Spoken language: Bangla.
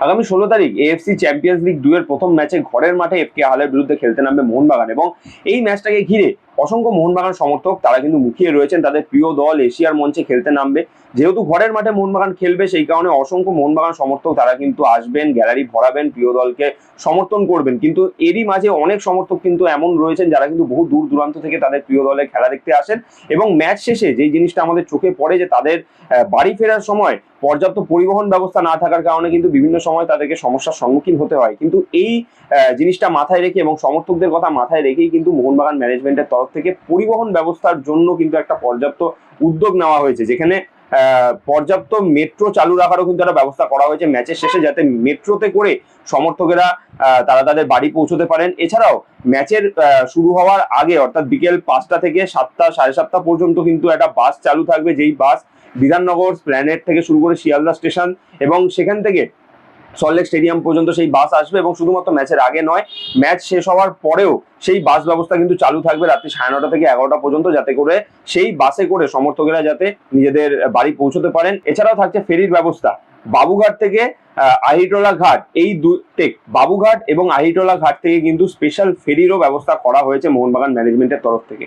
আগামী ষোলো তারিখ এএফসি চ্যাম্পিয়ন্স লিগ দুয়ের প্রথম ম্যাচে ঘরের মাঠে এফকে হালের বিরুদ্ধে খেলতে নামবে মোহনবাগান এবং এই ম্যাচটাকে ঘিরে অসংখ্য মোহনবাগান সমর্থক, তারা কিন্তু মুখিয়ে রয়েছেন। তাদের প্রিয় দল এশিয়ার মঞ্চে খেলতে নামবে। যেহেতু ঘরের মাঠে মোহনবাগান খেলবে, সেই কারণে অসংখ্য মোহনবাগান সমর্থক তারা কিন্তু আসবেন, গ্যালারি ভরাবেন, প্রিয় দলকে সমর্থন করবেন। কিন্তু এরই মাঝে অনেক সমর্থক কিন্তু এমন রয়েছেন, যারা কিন্তু বহু দূর দূরান্ত থেকে তাদের প্রিয় দলের খেলা দেখতে আসেন। এবং ম্যাচ শেষে যেই জিনিসটা আমাদের চোখে পড়ে যে তাদের বাড়ি ফেরার সময় পর্যাপ্ত পরিবহন ব্যবস্থা না থাকার কারণে কিন্তু বিভিন্ন সময় তাদেরকে সমস্যার সম্মুখীন হতে হয়। কিন্তু এই জিনিসটা মাথায় রেখে এবং সমর্থকদের কথা মাথায় রেখেই কিন্তু মোহনবাগান ম্যানেজমেন্টের তরফ থেকে পরিবহন ব্যবস্থার জন্য কিন্তু একটা পর্যাপ্ত উদ্যোগ নেওয়া হয়েছে। যেখানে পর্যাপ্ত মেট্রো চালু রাখারও কিন্তু একটা ব্যবস্থা করা হয়েছে ম্যাচের শেষে যাতে মেট্রোতে করে সমর্থকেরা তারা তাদের বাড়ি পৌঁছতে পারেন। এছাড়াও ম্যাচের শুরু হওয়ার আগে অর্থাৎ বিকেল পাঁচটা থেকে সাতটা, সাড়ে সাতটা পর্যন্ত কিন্তু একটা বাস চালু থাকবে। যেই বাস বিধাননগর প্ল্যানেট থেকে শুরু করে শিয়ালদা স্টেশন এবং সেখান থেকে সল্টলেক স্টেডিয়াম পর্যন্ত সেই বাস আসবে এবং শুধুমাত্র ম্যাচের আগে নয় ম্যাচ শেষ হওয়ার পরেও সেই বাস ব্যবস্থা কিন্তু চালু থাকবে রাত্রি সাড়ে নটা থেকে এগারোটা পর্যন্ত যাতে করে সেই বাসে করে সমর্থকেরা যাতে নিজেদের বাড়ি পৌঁছতে পারেন। এছাড়াও থাকছে ফেরির ব্যবস্থা। বাবুঘাট থেকে আহ, আহিটোলা ঘাট এই দুটি বাবুঘাট এবং আহিটোলা ঘাট থেকে কিন্তু স্পেশাল ফেরিরও ব্যবস্থা করা হয়েছে মোহনবাগান ম্যানেজমেন্টের তরফ থেকে।